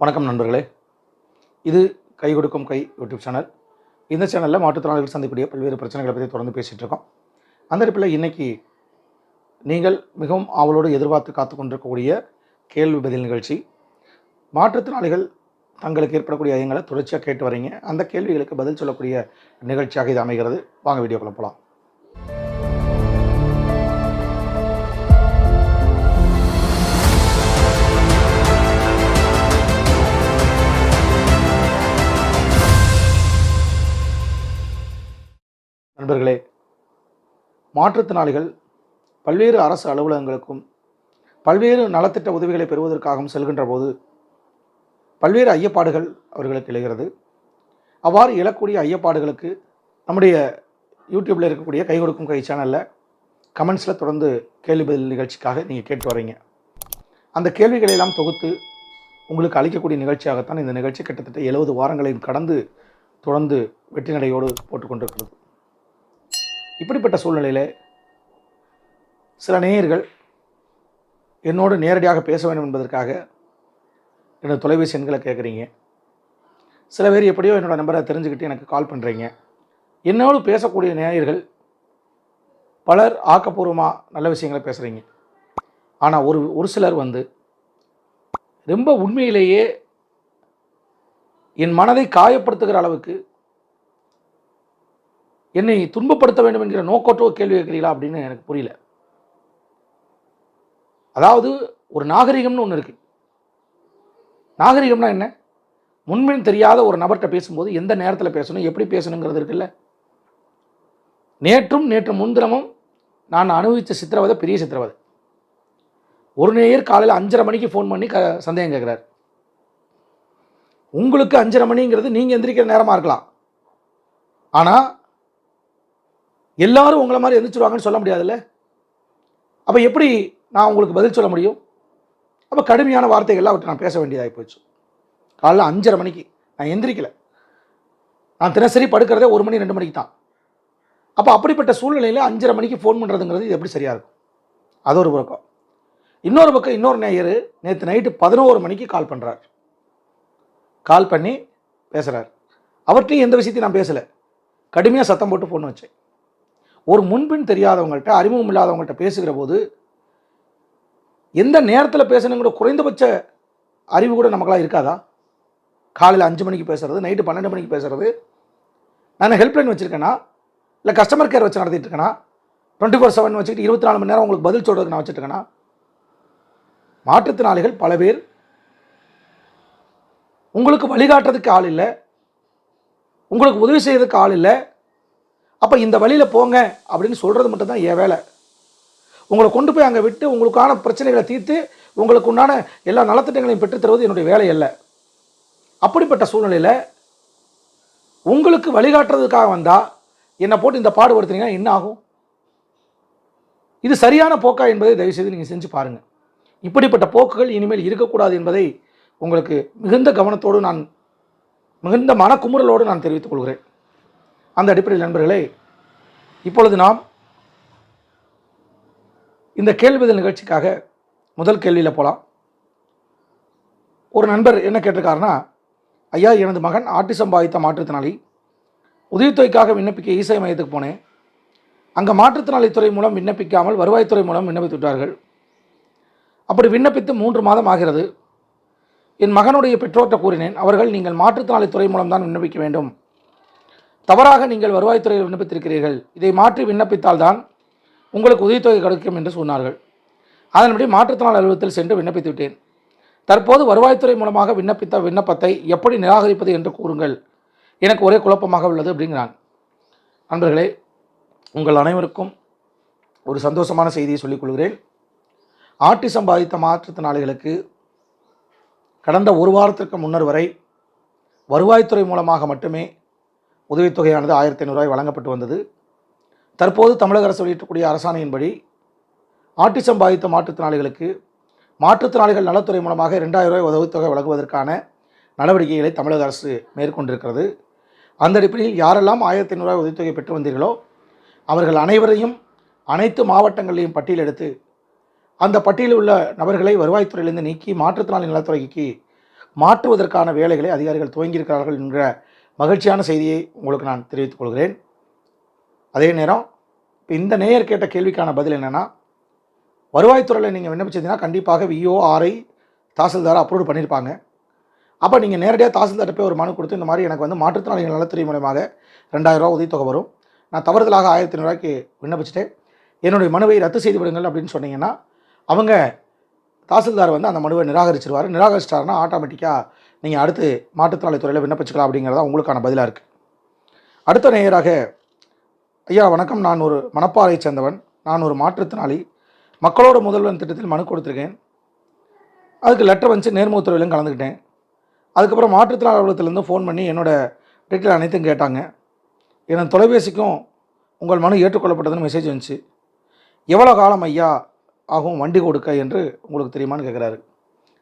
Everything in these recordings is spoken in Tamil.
வணக்கம் நண்பர்களே. இது கை கொடுக்கும் கை யூடியூப் சேனல். இந்த சேனலில் மாற்றுத்திறனாளிகள் சந்திக்கக்கூடிய பல்வேறு பிரச்சனைகளை பற்றி தொடர்ந்து பேசிகிட்டு இருக்கோம். அந்த அடிப்பில் இன்னைக்கு நீங்கள் மிகவும் ஆவலோடு எதிர்பார்த்து காத்து கொண்டிருக்கக்கூடிய கேள்வி பதில் நிகழ்ச்சி. மாற்றுத்திறனாளிகள் தங்களுக்கு ஏற்படக்கூடிய ஐயங்களை தொடர்ச்சியாக கேட்டு வரீங்க. அந்த கேள்விகளுக்கு பதில் சொல்லக்கூடிய நிகழ்ச்சியாக இது அமைகிறது. வாங்க வீடியோக்குள்ள போகலாம் நண்பர்களே மாற்றுத்திறனாளிகள் பல்வேறு அரசு அலுவலகங்களுக்கும் பல்வேறு நலத்திட்ட உதவிகளை பெறுவதற்காகவும் செல்கின்ற போது பல்வேறு ஐயப்பாடுகள் அவர்களுக்கு எழுகிறது. அவ்வாறு எழக்கூடிய ஐயப்பாடுகளுக்கு நம்முடைய யூடியூப்பில் இருக்கக்கூடிய கை கொடுக்கும் கை சேனலில் கமெண்ட்ஸில் தொடர்ந்து கேள்வி பதில் நிகழ்ச்சிக்காக நீங்கள் கேட்டு வரீங்க. அந்த கேள்விகளையெல்லாம் தொகுத்து உங்களுக்கு அளிக்கக்கூடிய நிகழ்ச்சியாகத்தான் இந்த நிகழ்ச்சி கிட்டத்தட்ட எழுபது வாரங்களையும் கடந்து தொடர்ந்து வெற்றி நடையோடு போட்டுக்கொண்டிருக்கிறது இப்படிப்பட்ட சூழ்நிலையில் சில நேயர்கள் என்னோடு நேரடியாக பேச வேண்டும் என்பதற்காக என்னோடய தொலைபேசி எண்களை கேட்குறீங்க. சில பேர் எப்படியோ என்னோடய நம்பரை தெரிஞ்சுக்கிட்டு எனக்கு கால் பண்ணுறீங்க. என்னோடு பேசக்கூடிய நேயர்கள் பலர் ஆக்கப்பூர்வமாக நல்ல விஷயங்களை பேசுகிறீங்க ஆனால் ஒரு ஒரு சிலர் வந்து ரொம்ப உண்மையிலேயே என் மனதை காயப்படுத்துகிற அளவுக்கு என்னை துன்பப்படுத்த வேண்டும் என்கிற நோக்கத்தோ கேள்வி கேட்குறீங்களா அப்படின்னு எனக்கு புரியல. அதாவது ஒரு நாகரிகம்னு ஒன்று இருக்குது நாகரிகம்னா என்ன? முன்பின் தெரியாத ஒரு நபர்கிட்ட பேசும்போது எந்த நேரத்தில் பேசணும் எப்படி பேசணுங்கிறது இருக்குல்ல. நேற்றும் நேற்று முன்தினமும் நான் அனுபவித்த சித்திரவதை பெரிய சித்திரவதை. ஒரு நேயர் காலையில் அஞ்சரை மணிக்கு ஃபோன் பண்ணி க சந்தேகம் கேட்குறாரு. உங்களுக்கு அஞ்சரை மணிங்கிறது நீங்கள் எந்திரிக்கிற நேரமாக இருக்கலாம். ஆனால் எல்லாரும் உங்களை மாதிரி எந்திரிச்சிருவாங்கன்னு சொல்ல முடியாதுல்ல? அப்போ எப்படி நான் உங்களுக்கு பதில் சொல்ல முடியும்? அப்போ கடுமையான வார்த்தைகள்லாம் அவர்கிட்ட நான் பேச வேண்டியதாகி போச்சு காலைல அஞ்சரை மணிக்கு நான் எந்திரிக்கல. நான் தினசரி படுக்கிறதே ஒரு மணி ரெண்டு மணிக்கு தான். அப்போ அப்படிப்பட்ட சூழ்நிலையில் அஞ்சரை மணிக்கு ஃபோன் பண்ணுறதுங்கிறது இது எப்படி சரியாக இருக்கும்? அது ஒரு பக்கம். இன்னொரு பக்கம் இன்னொரு நேயர் நேற்று நைட்டு பதினோரு மணிக்கு கால் பண்ணுறார் கால் பண்ணி பேசுகிறார் அவர்கிட்டையும் எந்த விஷயத்தையும் நான் பேசலை. கடுமையாக சத்தம் போட்டு ஃபோன் வச்சேன். ஒரு முன்பின் தெரியாதவங்கள்ட்ட அறிமுகம் இல்லாதவங்கள்ட்ட பேசுகிற போது எந்த நேரத்தில் பேசணுங்கிற குறைந்தபட்ச அறிவு கூட நமக்கெல்லாம் இருக்காதா? காலையில் அஞ்சு மணிக்கு பேசுகிறது நைட்டு பன்னெண்டு மணிக்கு பேசுறது. நான் ஹெல்ப்லைன் வச்சுருக்கேனா? இல்லை கஸ்டமர் கேர் வச்சு நடத்திட்டு இருக்கேனா டுவெண்ட்டி ஃபோர் செவன் வச்சுக்கிட்டு இருபத்தி நாலு மணி நேரம் உங்களுக்கு பதில் சொல்கிறதுக்கு நான் வச்சுருக்கேனா? மாற்றுத்திறனாளிகள் பல பேர் உங்களுக்கு வழிகாட்டுறதுக்கு ஆள் இல்லை. உங்களுக்கு உதவி செய்கிறதுக்கு ஆள் இல்லை. அப்போ இந்த வழியில் போங்க அப்படின்னு சொல்கிறது மட்டும்தான் என் வேலை. உங்களை கொண்டு போய் அங்கே விட்டு உங்களுக்கான பிரச்சனைகளை தீர்த்து உங்களுக்கு உண்டான எல்லா நலத்திட்டங்களையும் பெற்றுத்தருவது என்னுடைய வேலை அல்ல. அப்படிப்பட்ட சூழ்நிலையில் உங்களுக்கு வழிகாட்டுறதுக்காக வந்தால் என்னை போட்டு இந்த பாடுபடுத்துனீங்கன்னா என்ன ஆகும்? இது சரியான போக்கா என்பதை தயவுசெய்து நீங்கள் செஞ்சு பாருங்கள் இப்படிப்பட்ட போக்குகள் இனிமேல் இருக்கக்கூடாது என்பதை உங்களுக்கு மிகுந்த கவனத்தோடு நான் மிகுந்த மனக்குமுறலோடு நான் தெரிவித்துக் கொள்கிறேன். அந்த அடிப்படையில் நண்பர்களே இப்பொழுது நாம் இந்த கேள்விதல் நிகழ்ச்சிக்காக முதல் கேள்வியில் போகலாம் ஒரு நண்பர் என்ன கேட்டிருக்காருன்னா ஐயா எனது மகன் ஆட்டிசம் பாதித்த மாற்றுத்திறனாளி உதவித்தொகைக்காக விண்ணப்பிக்க இசை மையத்துக்கு போனேன். அங்கே மாற்றுத்திறனாளித்துறை மூலம் விண்ணப்பிக்காமல் வருவாய்த்துறை மூலம் விண்ணப்பித்து விட்டார்கள். அப்படி விண்ணப்பித்து மூன்று மாதம் ஆகிறது. என் மகனுடைய பெற்றோர்கிட்ட கூறினேன் அவர்கள் நீங்கள் மாற்றுத்திறனாளித்துறை மூலம் தான் விண்ணப்பிக்க வேண்டும். தவறாக நீங்கள் வருவாய்த்துறையில் விண்ணப்பித்திருக்கிறீர்கள். இதை மாற்றி விண்ணப்பித்தால்தான் உங்களுக்கு உதவித்தொகை கிடைக்கும் என்று சொன்னார்கள். அதன்படி மாற்றுத்திறனாளர் அலுவலகத்தில் சென்று விண்ணப்பித்து விட்டேன். தற்போது வருவாய்த்துறை மூலமாக விண்ணப்பித்த விண்ணப்பத்தை எப்படி நிராகரிப்பது என்று கூறுங்கள். எனக்கு ஒரே குழப்பமாக உள்ளது அப்படிங்கிறான். நண்பர்களே உங்கள் அனைவருக்கும் ஒரு சந்தோஷமான செய்தியை சொல்லிக் கொள்கிறேன். ஆட்டிசம் பாதித்த மாற்றுத்திறனாளிகளுக்கு கடந்த ஒரு வாரத்திற்கு முன்னர் வரை வருவாய்த்துறை மூலமாக மட்டுமே உதவித்தொகையானது ஆயிரத்தி ஐநூறுரூவாய் வழங்கப்பட்டு வந்தது. தற்போது தமிழக அரசு வெளியிட்டக்கூடிய அரசாணையின்படி ஆட்டிசம் பாதித்த மாற்றுத்திறனாளிகளுக்கு மாற்றுத்திறனாளிகள் நலத்துறை மூலமாக ரெண்டாயிரம் ரூபாய் உதவித்தொகை வழங்குவதற்கான நடவடிக்கைகளை தமிழக அரசு மேற்கொண்டிருக்கிறது. அந்த அடிப்படையில் யாரெல்லாம் ஆயிரத்தி ஐநூறுரூவாய் உதவித்தொகை பெற்று வந்தீர்களோ அவர்கள் அனைவரையும் அனைத்து மாவட்டங்களையும் பட்டியலெடுத்து அந்த பட்டியலில் உள்ள நபர்களை வருவாய்த்துறையிலிருந்து நீக்கி மாற்றுத்திறனாளி நலத்துறைக்கு மாற்றுவதற்கான வேலைகளை அதிகாரிகள் துவங்கியிருக்கிறார்கள் என்ற மகிழ்ச்சியான செய்தியை உங்களுக்கு நான் தெரிவித்துக் கொள்கிறேன். அதே நேரம் இப்போ இந்த நேயர் கேட்ட கேள்விக்கான பதில் என்னென்னா வருவாய்த்துறையில் நீங்கள் விண்ணப்பிச்சிங்கன்னா கண்டிப்பாக விஓஆர்ஐ தாசில்தாரை அப்ரூவ் பண்ணியிருப்பாங்க அப்போ நீங்கள் நேரடியாக தாசில்தார்ட்ட போய் ஒரு மனு கொடுத்து இந்த மாதிரி எனக்கு வந்து மாற்றுத்திறனாளிகள் நலத்துறை மூலமாக ரெண்டாயிரரூவா உதவித்தொகை வரும். நான் தவறுதலாக ஆயிரத்தி ஐநூறுரூவாய்க்கு விண்ணப்பிச்சிட்டேன். என்னுடைய மனுவை ரத்து செய்து விடுங்கள் அப்படின்னு சொன்னீங்கன்னா அவங்க தாசில்தார் வந்து அந்த மனுவை நிராகரிச்சிருவார். நிராகரிச்சிட்டாருன்னா ஆட்டோமேட்டிக்காக நீங்கள் அடுத்து மாற்றுத்திறனாளி துறையில் விண்ணப்பிச்சுக்கலாம் அப்படிங்கிறதா உங்களுக்கான பதிலாக இருக்குது அடுத்த நேயராக ஐயா வணக்கம். நான் ஒரு மணப்பாறையை சேர்ந்தவன். நான் ஒரு மாற்றுத்திறனாளி. மக்களோட முதல்வன் திட்டத்தில் மனு கொடுத்துருக்கேன். அதுக்கு லெட்டர் வந்துச்சு நேர்முகத் துறையிலும் கலந்துக்கிட்டேன். அதுக்கப்புறம் மாற்றுத்திறனாளி அலுவலகத்திலேருந்து ஃபோன் பண்ணி என்னோடய டீட்டெயில் அனைத்தும் கேட்டாங்க. எனது தொலைபேசிக்கும் உங்கள் மனு ஏற்றுக்கொள்ளப்பட்டதுன்னு மெசேஜ் வந்துச்சு. எவ்வளோ காலம் ஐயா ஆகும் வண்டி கொடுக்க? என்று உங்களுக்கு தெரியுமான்னு கேட்குறாரு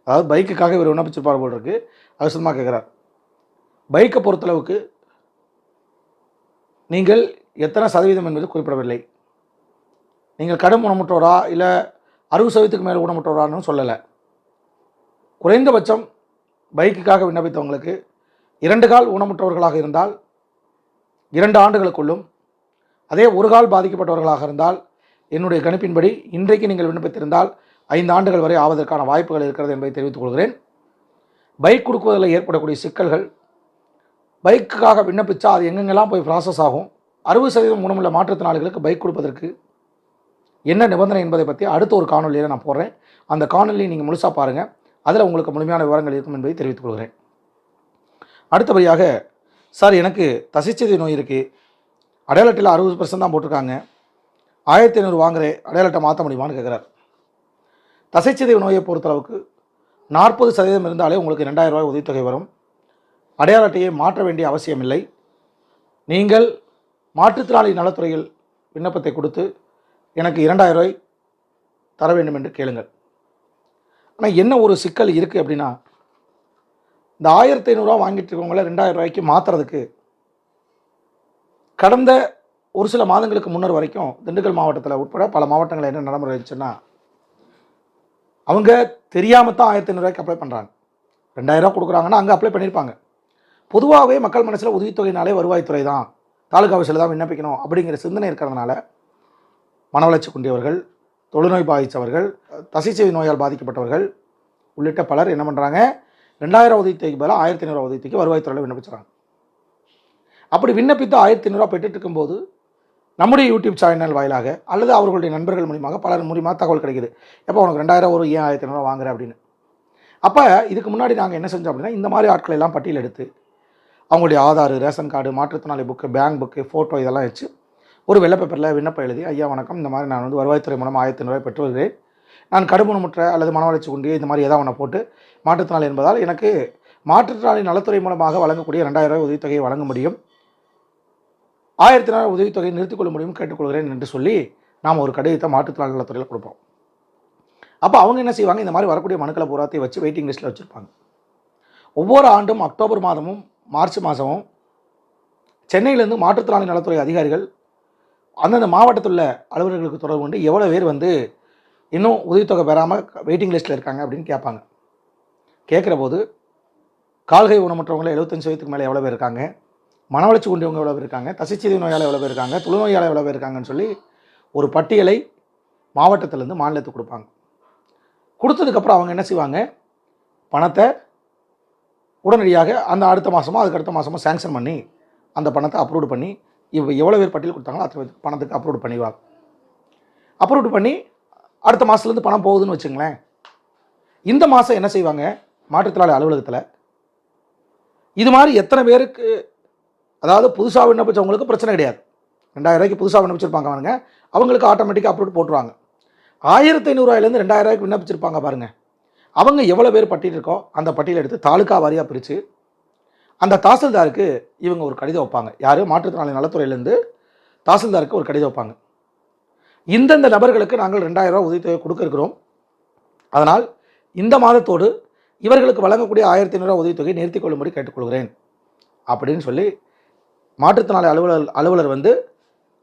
அதாவது பைக்குக்காக இவர் விண்ணப்பிச்சிருப்பார் போல் இருக்கு. அவசரமாக கேட்குறார் பைக்கை பொறுத்தளவுக்கு நீங்கள் எத்தனை சதவீதம் என்பது குறிப்பிடவில்லை. நீங்கள் கடும் ஊனமுற்றோரா இல்லை அறுபது சதவீதத்துக்கு மேலே ஊனமுற்றோரான்னு சொல்லலை. குறைந்தபட்சம் பைக்குக்காக விண்ணப்பித்தவங்களுக்கு இரண்டு கால் ஊனமுற்றவர்களாக இருந்தால் இரண்டு ஆண்டுகளுக்குள்ளும் அதே ஒரு கால் பாதிக்கப்பட்டவர்களாக இருந்தால் என்னுடைய கணிப்பின்படி இன்றைக்கு நீங்கள் விண்ணப்பித்திருந்தால் ஐந்து ஆண்டுகள் வரை ஆவதற்கான வாய்ப்புகள் இருக்கிறது என்பதை தெரிவித்துக் கொள்கிறேன். பைக் கொடுக்குவதில் ஏற்படக்கூடிய சிக்கல்கள் பைக்குக்காக விண்ணப்பித்தா அது எங்கெங்கெல்லாம் போய் ப்ராசஸ் ஆகும் அறுபது சதவீதம் குணமுள்ள மாற்றுத்திறனாளிகளுக்கு பைக் கொடுப்பதற்கு என்ன நிபந்தனை என்பதை பற்றி அடுத்த ஒரு காணொலியில் நான் போடுறேன். அந்த காணொலியை நீங்கள் முழுசாக பாருங்கள் அதில் உங்களுக்கு முழுமையான விவரங்கள் இருக்கும் என்பதை தெரிவித்துக் கொள்கிறேன். அடுத்தபடியாக சார் எனக்கு தசிச்சதை நோய் இருக்குது அடையாளட்டில் அறுபது பர்சன்ட் தான் போட்டிருக்காங்க. ஆயிரத்தி ஐநூறு வாங்குறேன். அடையாளட்டை மாற்ற முடியுமான்னு கேட்குறாரு தசைச்சிதைவு நோயை பொறுத்தளவுக்கு நாற்பது சதவீதம் இருந்தாலே உங்களுக்கு ரெண்டாயிரம் ரூபாய் உதவித்தொகை வரும். அடையாள அட்டையை மாற்ற வேண்டிய அவசியமில்லை நீங்கள் மாற்றுத்திறனாளி நலத்துறையில் விண்ணப்பத்தை கொடுத்து எனக்கு இரண்டாயிரம் ரூபாய் தர வேண்டும் என்று கேளுங்கள். ஆனால் என்ன ஒரு சிக்கல் இருக்குது அப்படின்னா இந்த ஆயிரத்தி ஐநூறுரூவா வாங்கிட்டு இருக்கவங்கள ரெண்டாயிரம் ரூபாய்க்கு மாற்றுறதுக்கு கடந்த ஒரு சில மாதங்களுக்கு முன்னர் வரைக்கும் திண்டுக்கல் மாவட்டத்தில் உட்பட பல மாவட்டங்களில் என்ன நடைமுறை இருந்துச்சுன்னா அவங்க தெரியாமல் தான் ஆயிரத்தி ஐநூறுரூவாய்க்கு அப்ளை பண்ணுறாங்க ரெண்டாயிரரூவா கொடுக்குறாங்கன்னா அங்கே அப்ளை பண்ணியிருப்பாங்க. பொதுவாகவே மக்கள் மனசில் உதவித்தொகைனாலே வருவாய்த்துறை தான். தாலுகா ஆஃபீஸில் தான் விண்ணப்பிக்கணும் அப்படிங்கிற சிந்தனை இருக்கிறதுனால மனவளர்ச்சி குன்றியவர்கள் தொழுநோய் பாதித்தவர்கள் தசைச்செவி நோயால் பாதிக்கப்பட்டவர்கள் உள்ளிட்ட பலர் என்ன பண்ணுறாங்க ரெண்டாயிரம் உதவித்தொகைக்கு பதிலாக ஆயிரத்தி ஐநூறுரூவா உதவித்தொகைக்கு வருவாய்த்துறையில் விண்ணப்பிச்சுறாங்க. அப்படி விண்ணப்பித்து ஆயிரத்தி ஐநூறுரூவா பெற்றுட்டு இருக்கும்போது நம்முடைய யூடியூப் சேனல் வாயிலாக அல்லது அவர்களுடைய நண்பர்கள் மூலியமாக பலர் மூலியமாக தகவல் கிடைக்குது. எப்போ உனக்கு ரெண்டாயிரம் ஒரு ஏன் ஆயிரத்தி ஐநூறுவா வாங்குற அப்படின்னு. அப்போ இதுக்கு முன்னாடி நாங்கள் என்ன செஞ்சோம் அப்படின்னா இந்த மாதிரி ஆட்களை எல்லாம் பட்டியல் எடுத்து அவங்களுடைய ஆதார் ரேஷன் கார்டு மாற்றுத்திறனாளி புக்கு பேங்க் புக்கு ஃபோட்டோ இதெல்லாம் வச்சு ஒரு வெள்ளை பேப்பரில் விண்ணப்பம் எழுதி ஐயா வணக்கம். இந்த மாதிரி நான் வந்து வருவாய்த்துறை மூலம் ஆயிரத்தி ஐநூறுரூவாய் பெற்று வருகிறேன் நான் கடுமுனமுற்ற அல்லது மனவளர்ச்சி குண்டிய இந்த மாதிரி ஏதாவது ஒன்று போட்டு மாற்றுத்திறனாளி என்பதால் எனக்கு மாற்றுத்திறனாளி நலத்துறை மூலமாக வழங்கக்கூடிய ரெண்டாயிரம் ரூபாய் உதவித்தொகையை வழங்க முடியும். ஆயிரத்தி நாள் உதவித்தொகையை நிறுத்திக்கொள்ள முடியும் கேட்டுக்கொள்கிறேன் என்று சொல்லி நாம் ஒரு கடிதத்தை மாற்றுத்திறனாளி நலத்துறையில் கொடுப்போம். அப்போ அவங்க என்ன செய்வாங்க? இந்த மாதிரி வரக்கூடிய மனுக்களை பூராத்தையும் வச்சு வெயிட்டிங் லிஸ்ட்டில் வச்சுருப்பாங்க. ஒவ்வொரு ஆண்டும் அக்டோபர் மாதமும் மார்ச் மாதமும் சென்னையிலேருந்து மாற்றுத்திறனாளி நலத்துறை அதிகாரிகள் அந்தந்த மாவட்டத்தில் உள்ள அலுவலர்களுக்கு தொடர்பு கொண்டு எவ்வளோ பேர் வந்து இன்னும் உதவித்தொகை பெறாமல் வெயிட்டிங் லிஸ்ட்டில் இருக்காங்க அப்படின்னு கேட்பாங்க. கேட்குற போது கால்கை ஊனமுற்றவங்கள எழுபத்தஞ்சு வயதுக்கு மேலே எவ்வளோ பேர் இருக்காங்க? மனவளர்ச்சி கொண்டவங்க எவ்வளோ பேர் இருக்காங்க? தசைச்சீதை நோயால் எவ்வளோ பேர் இருக்காங்க? தொழுநோயால் எவ்வளோ பேர் இருக்காங்கன்னு சொல்லி ஒரு பட்டியலை மாவட்டத்திலேருந்து மாநிலத்துக்கு கொடுப்பாங்க. கொடுத்ததுக்கப்புறம் அவங்க என்ன செய்வாங்க? பணத்தை உடனடியாக அந்த அடுத்த மாதமோ அதுக்கு அடுத்த மாதமோ சேங்ஷன் பண்ணி அந்த பணத்தை அப்ரூவ் பண்ணி இப்போ எவ்வளோ பேர் பட்டியல் கொடுத்தாங்களோ அத்தனை பணத்துக்கு அப்ரூவ் பண்ணிடுவாங்க. அப்ரூவ் பண்ணி அடுத்த மாதத்துலேருந்து பணம் போகுதுன்னு வச்சுங்களேன். இந்த மாதம் என்ன செய்வாங்க? மாற்றுத்திறனாளி அலுவலகத்தில் இது மாதிரி எத்தனை பேருக்கு அதாவது புதுசாக விண்ணப்பிச்சவங்களுக்கு பிரச்சனை கிடையாது. ரெண்டாயிரம் ரூபாய்க்கு புதுசாக விண்ணப்பிச்சிருப்பாங்க பாருங்க. அவங்களுக்கு ஆட்டோமேட்டிக்காக அப்ரூவ் போட்டுருவாங்க. ஆயிரத்தி ஐநூறுரூவாயிலேருந்து ரெண்டாயிரம் ரூபாய்க்கு விண்ணப்பிச்சிருப்பாங்க பாருங்கள் அவங்க எவ்வளோ பேர் பட்டியல் இருக்கோ அந்த பட்டியலை எடுத்து தாலுக்கா வாரியாக பிரித்து அந்த தாசில்தாருக்கு இவங்க ஒரு கடிதம் வைப்பாங்க. யார்? மாற்றுத்திறனாளி நலத்துறையிலேருந்து தாசில்தாருக்கு ஒரு கடிதம் வைப்பாங்க. இந்தந்த நபர்களுக்கு நாங்கள் ரெண்டாயிரம் ரூபாய் உதவித்தொகை கொடுக்க இருக்கிறோம் அதனால் இந்த மாதத்தோடு இவர்களுக்கு வழங்கக்கூடிய ஆயிரத்தி ஐநூறுரூவா உதவித்தொகையை நிறுத்திக் கொள்ளும்படி கேட்டுக்கொள்கிறேன். அப்படின்னு சொல்லி மாற்றுத்திறனாளி அலுவலர் அலுவலர் வந்து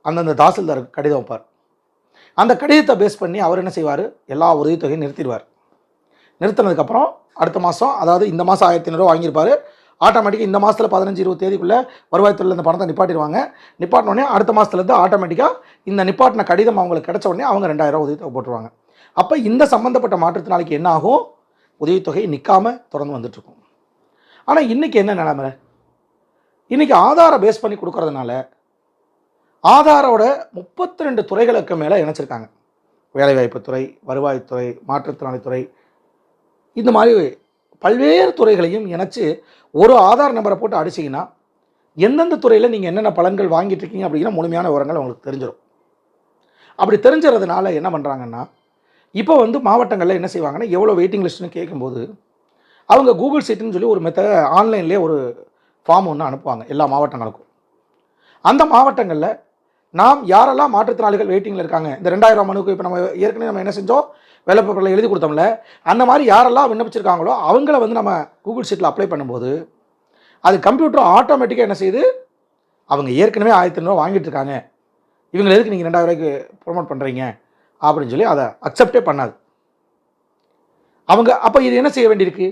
அந்தந்த தாசில்தாருக்கு கடிதம் வைப்பார். அந்த கடிதத்தை பேஸ் பண்ணி அவர் என்ன செய்வார்? எல்லா உதவித்தொகையும் நிறுத்திடுவார். நிறுத்தினதுக்கப்புறம் அடுத்த மாதம் அதாவது இந்த மாதம் ஆயிரத்தி ஐநூறுரூவா வாங்கியிருப்பாரு. ஆட்டோமேட்டிக்காக இந்த மாதத்தில் பதினஞ்சு இருபது தேதிக்குள்ளே வருவாய்த்துறையில் இந்த பணத்தை நிப்பாட்டிடுவாங்க. நிப்பாட்டினோடனே அடுத்த மாதத்துலேருந்து ஆட்டோமேட்டிக்காக இந்த நிப்பாட்டின கடிதம் அவங்களுக்கு கிடைச்ச உடனே அவங்க ரெண்டாயிரம் உதவித்தொகை போட்டுருவாங்க. அப்போ இந்த சம்மந்தப்பட்ட மாற்றுத்திறனாளிக்கு என்ன ஆகும்? உதவித்தொகை நிற்காம தொடர்ந்து வந்துட்டுருக்கும் ஆனால் இன்றைக்கி என்ன நிலமை? இன்றைக்கி ஆதாரை பேஸ் பண்ணி கொடுக்கறதுனால ஆதாரோட முப்பத்தி ரெண்டு துறைகளுக்கு மேலே இணைச்சிருக்காங்க. வேலைவாய்ப்புத்துறை வருவாய்த்துறை மாற்றுத்திறனாளித்துறை இந்த மாதிரி பல்வேறு துறைகளையும் இணைச்சி ஒரு ஆதார் நம்பரை போட்டு அடிச்சிங்கன்னா எந்தெந்த துறையில் நீங்கள் என்னென்ன பலன்கள் வாங்கிட்டு இருக்கீங்க அப்படிங்கிற முழுமையான விவரங்கள் உங்களுக்கு தெரிஞ்சிடும் அப்படி தெரிஞ்சதுனால என்ன பண்ணுறாங்கன்னா இப்போ வந்து மாவட்டங்களில் என்ன செய்வாங்கன்னா எவ்வளோ வெயிட்டிங் லிஸ்ட்னு கேட்கும்போது அவங்க கூகுள் சீட்டுன்னு சொல்லி ஒரு மெத்த ஆன்லைன்லேயே ஒரு ஃபார்ம் ஒன்று அனுப்புவாங்க எல்லா மாவட்டங்களுக்கும். அந்த மாவட்டங்களில் நாம் யாரெல்லாம் மாற்றுத்திறனாளிகள் வெயிட்டிங்கில் இருக்காங்க இந்த ரெண்டாயிரம் மனுக்கு இப்போ நம்ம ஏற்கனவே நம்ம என்ன செஞ்சோம்? வேலை எழுதி கொடுத்தோம்ல அந்த மாதிரி யாரெல்லாம் விண்ணப்பிச்சிருக்காங்களோ அவங்கள வந்து நம்ம கூகுள் ஷீட்டில் அப்ளை பண்ணும்போது அது கம்ப்யூட்டர் ஆட்டோமேட்டிக்காக என்ன செய்யுது அவங்க ஏற்கனவே ஆயிரத்தி ஐநூறுவா வாங்கிட்டு இருக்காங்க. இவங்களை எதுக்கு நீங்கள் ரெண்டாயிரம் ரூபாய்க்கு ப்ரொமோட் பண்ணுறீங்க அப்படின்னு சொல்லி அதை அக்செப்டே பண்ணாது. அவங்க அப்போ இது என்ன செய்ய வேண்டியிருக்கு?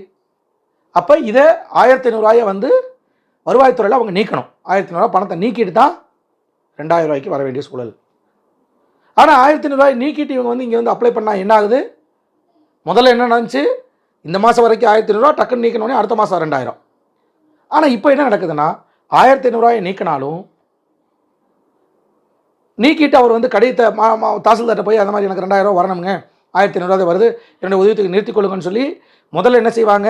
அப்போ இதை ஆயிரத்தி ஐநூறுரூவாயை வந்து வருவாய்த்துறையில் அவங்க நீக்கணும். ஆயிரத்தி ஐநூறுரூவா பணத்தை நீக்கிட்டு தான் ரெண்டாயிரம் ரூபாய்க்கு வர வேண்டிய சூழல். ஆனால் ஆயிரத்தி ஐநூறுரூவாய் நீக்கிட்டு இவங்க வந்து இங்கே வந்து அப்ளை பண்ணால் என்ன ஆகுது? முதல்ல என்ன நடந்துச்சு? இந்த மாதம் வரைக்கும் ஆயிரத்தி ஐநூறுரூவா டக்குன்னு நீக்கணுன்னே அடுத்த மாதம் ரெண்டாயிரம். ஆனால் இப்போ என்ன நடக்குதுன்னா ஆயிரத்தி ஐநூறுரூவாயை நீக்கினாலும் நீக்கிட்டு அவர் வந்து கடிதத்தை மா மா தாசில்தார்ட்ட போய் அந்த மாதிரி எனக்கு ரெண்டாயிரம் வரணுங்க ஆயிரத்தி ஐநூறுரூவா வருது. என்னுடைய உதவித்துக்கு நிறுத்திக் கொள்ளுங்கன்னு சொல்லி முதல்ல என்ன செய்வாங்க?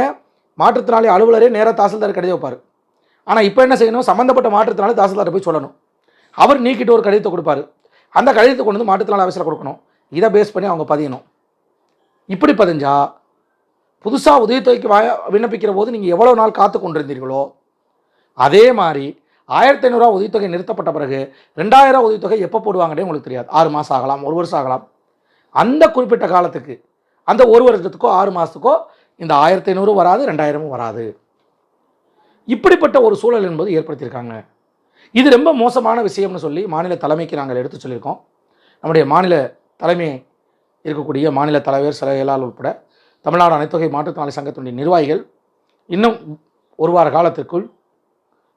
மாற்றுத்திறனாளி அலுவலரே நேராக தாசில்தார் கடிதம் வைப்பார். ஆனால் இப்போ என்ன செய்யணும்? சம்மந்தப்பட்ட மாற்றத்தினால தாசில்தார் போய் சொல்லணும். அவர் நீக்கிட்டு ஒரு கடிதத்தை கொடுப்பாரு. அந்த கடிதத்தை கொண்டு வந்து மாற்றுத்திறனாளி அவசரம் கொடுக்கணும். இதை பேஸ் பண்ணி அவங்க பதியணும். இப்படி பதிஞ்சா புதுசாக உதவித்தொகைக்கு வாய விண்ணப்பிக்கிற போது நீங்கள் எவ்வளோ நாள் காத்து கொண்டிருந்தீர்களோ அதே மாதிரி ஆயிரத்தி ஐநூறுரூவா உதவித்தொகை நிறுத்தப்பட்ட பிறகு ரெண்டாயிரம் உதவித்தொகை எப்போ போடுவாங்கன்னே உங்களுக்கு தெரியாது. ஆறு மாதம் ஆகலாம் ஒரு வருஷம் ஆகலாம். அந்த குறிப்பிட்ட காலத்துக்கு அந்த ஒரு வருஷத்துக்கோ ஆறு மாதத்துக்கோ இந்த ஆயிரத்தி ஐநூறு வராது ரெண்டாயிரமும் வராது. இப்படிப்பட்ட ஒரு சூழல் என்பது ஏற்படுத்தியிருக்காங்க. இது ரொம்ப மோசமான விஷயம்னு சொல்லி மாநில தலைமைக்கு நாங்கள் எடுத்து சொல்லியிருக்கோம். நம்முடைய மாநில தலைமை இருக்கக்கூடிய மாநில தலைவர் சில செயலாளர் உட்பட தமிழ்நாடு அனைத்தொகை மாற்றுத்திறனாளி சங்கத்தினுடைய நிர்வாகிகள் இன்னும் ஒரு வார காலத்திற்குள்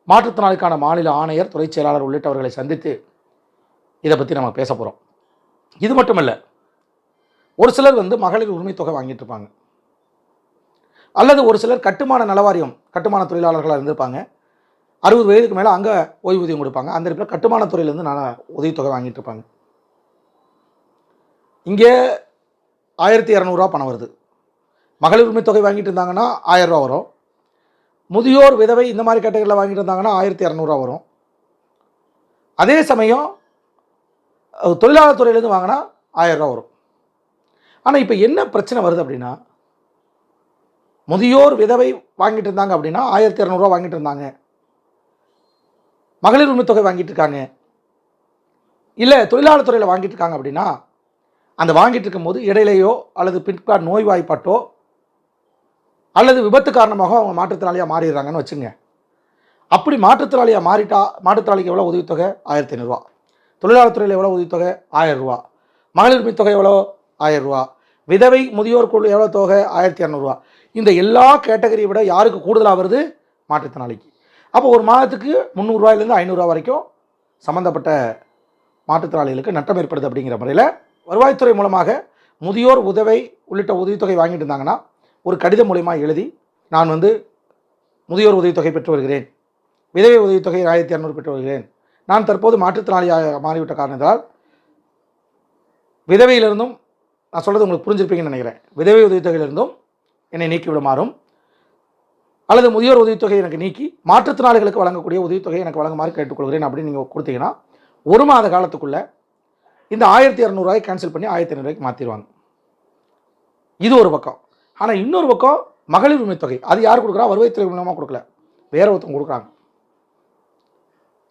மாற்றுத்திறனாளிக்கான மாநில ஆணையர் துறை செயலாளர் உள்ளிட்டவர்களை சந்தித்து இதை பற்றி நம்ம பேச போகிறோம் இது மட்டுமல்ல ஒரு சிலர் வந்து மகளிர் உரிமை தொகை வாங்கிட்டு இருப்பாங்க. அல்லது ஒரு சிலர் கட்டுமான நலவாரியம் கட்டுமான தொழிலாளர்களாக இருந்திருப்பாங்க. அறுபது வயதுக்கு மேலே அங்கே ஓய்வூதியம் கொடுப்பாங்க. அந்த இடத்துல கட்டுமான துறையிலேருந்து நான் உதவித்தொகை வாங்கிட்டு இருப்பாங்க. இங்கே ஆயிரத்தி இரநூறுவா பணம் வருது. மகளிர் உரிமை தொகை வாங்கிட்டு இருந்தாங்கன்னா ஆயிரரூவா வரும். முதியோர் விதவை இந்த மாதிரி கேட்டகரியில் வாங்கிட்டு இருந்தாங்கன்னா ஆயிரத்தி இரநூறுவா வரும். அதே சமயம் தொழிலாளர் துறையிலேருந்து வாங்கினா ஆயிரரூவா வரும். ஆனால் இப்போ என்ன பிரச்சனை வருது அப்படின்னா முதியோர் விதவை வாங்கிட்டு இருந்தாங்க அப்படின்னா ஆயிரத்தி இரநூறுவா வாங்கிட்டு இருந்தாங்க. மகளிர் உரிமை தொகை வாங்கிட்டு இருக்காங்க. இல்லை தொழிலாளர் துறையில் வாங்கிட்டு இருக்காங்க அப்படின்னா அந்த வாங்கிட்டு இருக்கும்போது இடையிலையோ அல்லது பிற்பாடு நோய்வாய்ப்பட்டோ அல்லது விபத்து காரணமாக அவங்க மாற்றுத்திறனாளியாக மாறிடுறாங்கன்னு வச்சுங்க. அப்படி மாற்றுத்திறனாளியாக மாறிட்டா மாற்றுத்திறனாளிக்கு எவ்வளோ உதவித்தொகை ஆயிரத்தி ஐநூறுரூவா தொழிலாளர் துறையில் எவ்வளோ உதவித்தொகை ஆயிரம் ரூபா மகளிர் உரிமை தொகை எவ்வளோ ஆயிரம் ரூபா விதவை முதியோர் குழு எவ்வளோ தொகை? ஆயிரத்தி இரநூறுவா. இந்த எல்லா கேட்டகரியை விட யாருக்கு கூடுதலாக வருது? மாற்றுத்திறனாளிக்கு. அப்போ ஒரு மாதத்துக்கு முந்நூறுரூவாயிலேருந்து ஐநூறுரூவா வரைக்கும் சம்மந்தப்பட்ட மாற்றுத்திறனாளிகளுக்கு நட்டம் ஏற்படுது அப்படிங்கிற முறையில் வருவாய்த்துறை மூலமாக முதியோர் உதவி உள்ளிட்ட உதவித்தொகை வாங்கிட்டு இருந்தாங்கன்னா ஒரு கடிதம் மூலயமா எழுதி நான் வந்து முதியோர் உதவித்தொகை பெற்று வருகிறேன். விதவை உதவித்தொகை ஆயிரத்தி இரநூறு பெற்று வருகிறேன். நான் தற்போது மாற்றுத்திறனாளியாக மாறிவிட்ட காரணத்தால் விதவையிலிருந்தும் நான் சொல்கிறது உங்களுக்கு புரிஞ்சிருப்பீங்கன்னு நினைக்கிறேன். விதவை உதவித்தொகையிலிருந்தும் என்னை நீக்கி விடுமாறும்? அல்லது முதியோர் உதவித்தொகை எனக்கு நீக்கி மாற்றுத்திறனாளிகளுக்கு வழங்கக்கூடிய உதவித்தொகை எனக்கு வழங்குமாறு கேட்டுக்கொள்கிறேன் அப்படின்னு நீங்கள் கொடுத்தீங்கன்னா ஒரு மாத காலத்துக்குள்ளே இந்த ஆயிரத்தி இரநூறுவாய் கேன்சல் பண்ணி ஆயிரத்தி ஐநூறுவாய்க்கு மாற்றிடுவாங்க இது ஒரு பக்கம். ஆனால் இன்னொரு பக்கம் மகளிர் உரிமை தொகை அது யார் கொடுக்குறா? வருவாய்த்துறை மூலமாக கொடுக்கல. வேற ஒருத்தவங்க கொடுக்குறாங்க.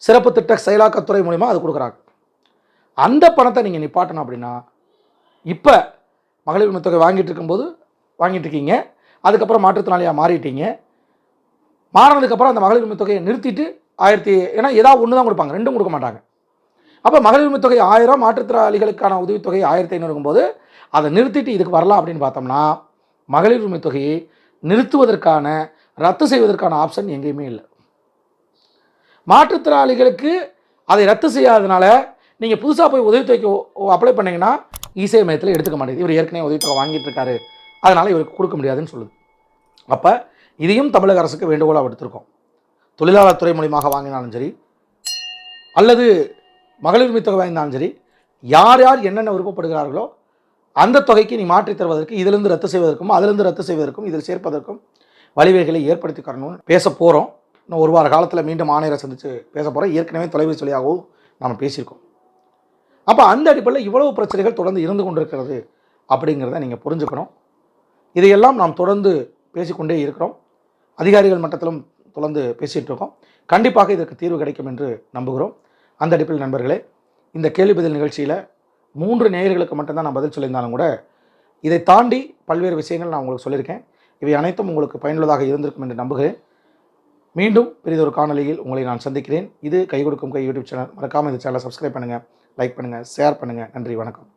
சிறப்பு திட்ட செயலாக்கத்துறை மூலிமா அது கொடுக்குறாங்க. அந்த பணத்தை நீங்கள் நிப்பாட்டணும் அப்படின்னா இப்போ மகளிர் உரிமை தொகை வாங்கிட்டு இருக்கும்போது வாங்கிட்டு இருக்கீங்க அதுக்கப்புறம் மாற்றுத்திறனாளியாக மாறிட்டீங்க. மாறினதுக்கப்புறம் அந்த மகளிர் உரிமை தொகையை நிறுத்திட்டு ஆயிரத்தி ஏன்னா ஏதாவது ஒன்று தான் கொடுப்பாங்க. ரெண்டும் கொடுக்க மாட்டாங்க. அப்போ மகளிர் உரிமை தொகை ஆயிரம் மாற்றுத்திறனாளிகளுக்கான உதவித்தொகை ஆயிரத்தி ஐநூறுங்கும் போது அதை நிறுத்திட்டு இதுக்கு வரலாம் அப்படின்னு பார்த்தோம்னா மகளிர் உரிமை தொகையை நிறுத்துவதற்கான ரத்து செய்வதற்கான ஆப்ஷன் எங்கேயுமே இல்லை. மாற்றுத்திறனாளிகளுக்கு அதை ரத்து செய்யாததுனால நீங்கள் புதுசாக போய் உதவித்தொகைக்கு அப்ளை பண்ணிங்கன்னா இசை மையத்தில் எடுத்துக்க மாட்டேங்குது. இவர் ஏற்கனவே உதவித்தொகை வாங்கிட்டு இருக்காரு. அதனால் இவருக்கு கொடுக்க முடியாதுன்னு சொல்லுது. அப்போ இதையும் தமிழக அரசுக்கு வேண்டுகோளாக எடுத்திருக்கோம் தொழிலாளர் துறை மூலியமாக வாங்கினாலும் சரி அல்லது மகளிர் உரிமை தொகை வாங்கினாலும் சரி யார் யார் என்னென்ன விருப்பப்படுகிறார்களோ அந்த தொகைக்கு நீ மாற்றித் தருவதற்கு இதிலிருந்து ரத்து செய்வதற்கும் அதிலிருந்து ரத்து செய்வதற்கும் இதில் சேர்ப்பதற்கும் வழிவகைகளை ஏற்படுத்தி தரணும்னு பேச போகிறோம் இன்னும் ஒரு வார காலத்தில் மீண்டும் ஆணையரை சந்தித்து பேச போகிறோம் ஏற்கனவே தொலைபேசி வழியாகவும் நாம் பேசியிருக்கோம். அப்போ அந்த அடிப்படையில் இவ்வளவு பிரச்சனைகள் தொடர்ந்து இருந்து கொண்டிருக்கிறது அப்படிங்கிறத நீங்கள் புரிஞ்சுக்கணும். இதையெல்லாம் நாம் தொடர்ந்து பேசிக்கொண்டே இருக்கிறோம். அதிகாரிகள் மட்டத்திலும் தொடர்ந்து பேசிகிட்டு இருக்கோம் கண்டிப்பாக இதற்கு தீர்வு கிடைக்கும் என்று நம்புகிறோம். அந்த அடிப்பில் நண்பர்களே இந்த கேள்வி பதில் நிகழ்ச்சியில் மூன்று நேயர்களுக்கு மட்டும்தான் நான் பதில் சொல்லியிருந்தாலும் கூட இதை தாண்டி பல்வேறு விஷயங்கள் நான் உங்களுக்கு சொல்லியிருக்கேன். இவை அனைத்தும் உங்களுக்கு பயனுள்ளதாக இருந்திருக்கும் என்று நம்புகிறேன். மீண்டும் பெரிதொரு காணொலியில் உங்களை நான் சந்திக்கிறேன். இது கை கொடுக்கும் கை யூடியூப் சேனல். மறக்காமல் இந்த சேனலை சப்ஸ்கிரைப் பண்ணுங்கள் லைக் பண்ணுங்கள் ஷேர் பண்ணுங்கள் நன்றி வணக்கம்.